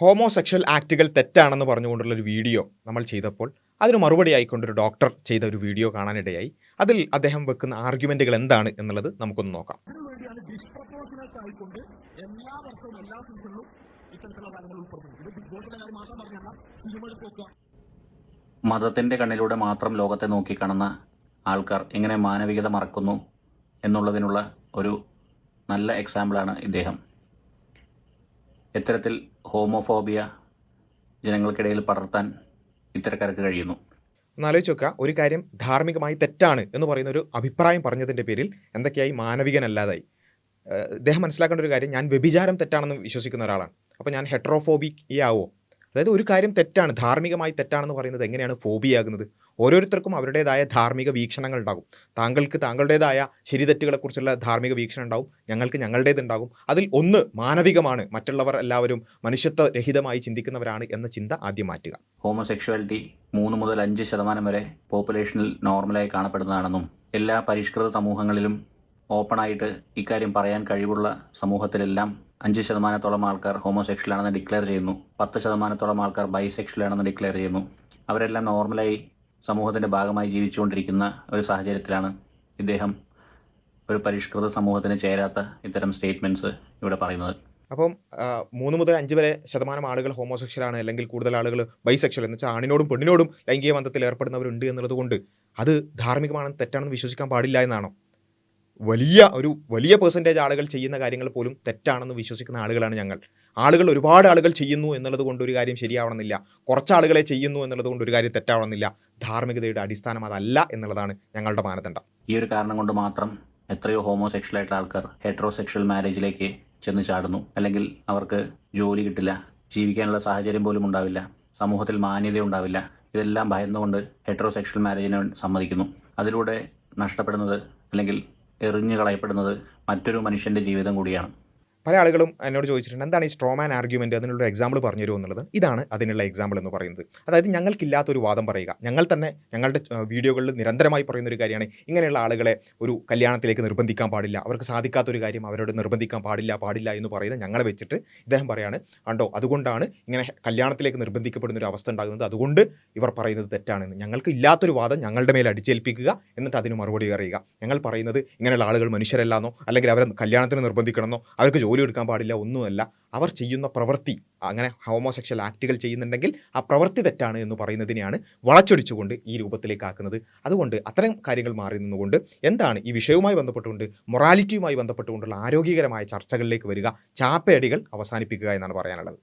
Homosexual ആക്റ്റുകൾ തെറ്റാണെന്ന് പറഞ്ഞുകൊണ്ടുള്ള ഒരു video നമ്മൾ ചെയ്തപ്പോൾ അതിന് മറുപടി ആയിക്കൊണ്ടൊരു ഡോക്ടർ ചെയ്ത ഒരു വീഡിയോ കാണാനിടയായി. അതിൽ അദ്ദേഹം വെക്കുന്ന ആർഗ്യുമെന്റുകൾ എന്താണ് എന്നുള്ളത് നമുക്കൊന്ന് നോക്കാം. എല്ലാ വർഷവും എല്ലാ സീസണിലും ഇത്തരത്തിലുള്ള കാര്യങ്ങൾ ഉൾപ്പെടുത്തുന്നത് ഇത് ബിഗ് ബോസിന്റെ കാര്യം മാത്രം പറഞ്ഞല്ല സിനിമ എടുത്ത് മതത്തിന്റെ കണ്ണിലൂടെ മാത്രം ലോകത്തെ നോക്കിക്കാണുന്ന ആൾക്കാർ എങ്ങനെ മാനവികത മറക്കുന്നു എന്നുള്ളതിനുള്ള ഒരു നല്ല എക്സാമ്പിളാണ് ഇദ്ദേഹം. ഇത്തരത്തിൽ ഹോമോഫോബിയ ജനങ്ങൾക്കിടയിൽ പടർത്താൻ ഇത്തരക്കാർക്ക് കഴിയുന്നു. എന്നാലോചിച്ചൊക്കെ ഒരു കാര്യം ധാർമ്മികമായി തെറ്റാണ് എന്ന് പറയുന്ന ഒരു അഭിപ്രായം പറഞ്ഞതിന്റെ പേരിൽ എന്തൊക്കെയായി മാനവികനല്ലാതായി. അദ്ദേഹം മനസ്സിലാക്കേണ്ട ഒരു കാര്യം ഞാൻ വ്യഭിചാരം തെറ്റാണെന്ന് വിശ്വസിക്കുന്ന ഒരാളാണ്. അപ്പോൾ ഞാൻ ഹെട്രോഫോബിയാവോ? അതായത് ഒരു കാര്യം തെറ്റാണ് ധാർമ്മികമായി തെറ്റാണെന്ന് പറയുന്നത് എങ്ങനെയാണ് ഫോബിയാകുന്നത്? ഓരോരുത്തർക്കും അവരുടേതായ ധാർമ്മിക വീക്ഷണങ്ങൾ ഉണ്ടാകും. താങ്കൾക്ക് താങ്കളുടേതായ ശരിതെറ്റുകളെക്കുറിച്ചുള്ള ധാർമ്മിക വീക്ഷണം ഉണ്ടാകും ഞങ്ങൾക്ക് ഞങ്ങളുടേതുണ്ടാകും. അതിൽ ഒന്ന് മാനവികമാണ് മറ്റുള്ളവർ എല്ലാവരും മനുഷ്യത്വ രഹിതമായി ചിന്തിക്കുന്നവരാണ് എന്ന ചിന്ത ആദ്യം മാറ്റുക. ഹോമോസെക്ഷുവാലിറ്റി മൂന്ന് മുതൽ അഞ്ച് ശതമാനം വരെ പോപ്പുലേഷനിൽ നോർമലായി കാണപ്പെടുന്നതാണെന്നും എല്ലാ പരിഷ്കൃത സമൂഹങ്ങളിലും ഓപ്പണായിട്ട് ഇക്കാര്യം പറയാൻ കഴിവുള്ള സമൂഹത്തിലെല്ലാം അഞ്ച് ശതമാനത്തോളം ആൾക്കാർ ഹോമോസെക്ഷൽ ആണെന്ന് ഡിക്ലെയർ ചെയ്യുന്നു. പത്ത് ശതമാനത്തോളം ആൾക്കാർ ബൈസെക്ഷൽ ആണെന്ന് ഡിക്ലെയർ ചെയ്യുന്നു. അവരെല്ലാം നോർമലായി സമൂഹത്തിന്റെ ഭാഗമായി ജീവിച്ചുകൊണ്ടിരിക്കുന്ന ഒരു സാഹചര്യത്തിലാണ് ഇദ്ദേഹം ഒരു പരിഷ്കൃത സമൂഹത്തിന് ചേരാത്ത ഇത്തരം സ്റ്റേറ്റ്മെന്റ്സ് ഇവിടെ പറയുന്നത്. അപ്പം മൂന്ന് മുതൽ അഞ്ച് വരെ ശതമാനം ആളുകൾ ഹോമോസെക്ഷലാണ് അല്ലെങ്കിൽ കൂടുതൽ ആളുകൾ ബൈസെക്ഷൽ എന്ന് വെച്ചാൽ ആണിനോടും പെണ്ണിനോടും ലൈംഗിക ബന്ധത്തിൽ ഏർപ്പെടുന്നവരുണ്ട് എന്നുള്ളത് കൊണ്ട് അത് ധാർമ്മികമാണെന്ന് തെറ്റാണെന്ന് വിശ്വസിക്കാൻ പാടില്ല എന്നാണോ? വലിയ ഒരു വലിയ പെർസെന്റേജ് ആളുകൾ ചെയ്യുന്ന കാര്യങ്ങൾ പോലും തെറ്റാണെന്ന് വിശ്വസിക്കുന്ന ആളുകളാണ് ഞങ്ങൾ. ആളുകൾ ഒരുപാട് ആളുകൾ ചെയ്യുന്നു എന്നുള്ളത് കൊണ്ട് ഒരു കാര്യം ശരിയാവണമെന്നില്ല. കുറച്ച് ആളുകളെ ചെയ്യുന്നു എന്നുള്ളത് കൊണ്ട് ഒരു കാര്യം തെറ്റാവണമെന്നില്ല. ധാർമ്മികതയുടെ അടിസ്ഥാനം അതല്ല എന്നുള്ളതാണ് ഞങ്ങളുടെ മാനദണ്ഡം. ഈ ഒരു കാരണം കൊണ്ട് മാത്രം എത്രയോ ഹോമോസെക്ഷൽ ആയിട്ടുള്ള ആൾക്കാർ ഹെട്രോസെക്ഷൽ മാരേജിലേക്ക് ചെന്ന് ചാടുന്നു. അല്ലെങ്കിൽ അവർക്ക് ജോലി കിട്ടില്ല ജീവിക്കാനുള്ള സാഹചര്യം പോലും ഉണ്ടാവില്ല സമൂഹത്തിൽ മാന്യത ഉണ്ടാവില്ല. ഇതെല്ലാം ഭയന്നുകൊണ്ട് ഹെട്രോസെക്ഷൽ മാരേജിനെ സമ്മതിക്കുന്നു. അതിലൂടെ നഷ്ടപ്പെടുന്നത് അല്ലെങ്കിൽ എറിഞ്ഞു കളയപ്പെടുന്നത് മറ്റൊരു മനുഷ്യന്റെ ജീവിതം കൂടിയാണ്. പല ആളുകളും എന്നോട് ചോദിച്ചിട്ടുണ്ട് എന്താണ് ഈ സ്ട്രോമാൻ ആർഗ്യുമെന്റ് അതിനുള്ള എക്സാമ്പിൾ പറഞ്ഞു തരുമോ എന്നുള്ളത്? ഇതാണ് അതിനുള്ള എക്സാമ്പിൾ എന്ന് പറയുന്നത്. അതായത് ഞങ്ങൾക്കില്ലാത്തൊരു വാദം പറയുക. ഞങ്ങൾ തന്നെ ഞങ്ങളുടെ വീഡിയോകളിൽ നിരന്തരമായി പറയുന്ന ഒരു കാര്യമാണ് ഇങ്ങനെയുള്ള ആളുകളെ ഒരു കല്യാണത്തിലേക്ക് നിർബന്ധിക്കാൻ പാടില്ല. അവർക്ക് സാധിക്കാത്തൊരു കാര്യം അവരോട് നിർബന്ധിക്കാൻ പാടില്ല പാടില്ല എന്ന് പറയുന്നത് ഞങ്ങളെ വെച്ചിട്ട് ഇദ്ദേഹം പറയാണ് കണ്ടോ അതുകൊണ്ടാണ് ഇങ്ങനെ കല്യാണത്തിലേക്ക് നിർബന്ധിക്കപ്പെടുന്ന ഒരു അവസ്ഥ ഉണ്ടാകുന്നത്. അതുകൊണ്ട് ഇവർ പറയുന്നത് തെറ്റാണെന്ന്. ഞങ്ങൾക്ക് ഇല്ലാത്തൊരു വാദം ഞങ്ങളുടെ മേൽ അടിച്ചേൽപ്പിക്കുക എന്നിട്ട് അതിന് മറുപടി അറിയുക ഞങ്ങൾ പറയുന്നത് ഇങ്ങനെയുള്ള ആളുകൾ മനുഷ്യരല്ലാന്നോ അല്ലെങ്കിൽ അവരെ കല്യാണത്തിന് നിർബന്ധിക്കണമെന്നോ അവർക്ക് ജോലി എടുക്കാൻ പാടില്ല ഒന്നുമല്ല. അവർ ചെയ്യുന്ന പ്രവൃത്തി അങ്ങനെ ഹോമോസെക്ഷൽ ആക്റ്റുകൾ ചെയ്യുന്നുണ്ടെങ്കിൽ ആ പ്രവൃത്തി തെറ്റാണ് എന്ന് പറയുന്നതിനെയാണ് വളച്ചൊടിച്ചുകൊണ്ട് ഈ രൂപത്തിലേക്ക് ആക്കുന്നത്. അതുകൊണ്ട് അത്തരം കാര്യങ്ങൾ മാറി നിന്നുകൊണ്ട് എന്താണ് ഈ വിഷയവുമായി ബന്ധപ്പെട്ടുകൊണ്ട് മൊറാലിറ്റിയുമായി ബന്ധപ്പെട്ടുകൊണ്ടുള്ള ആരോഗ്യകരമായ ചർച്ചകളിലേക്ക് വരിക ചാപ്പയടികൾ അവസാനിപ്പിക്കുക എന്നാണ് പറയാനുള്ളത്.